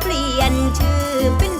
เปลี่ยนชื่อเป็น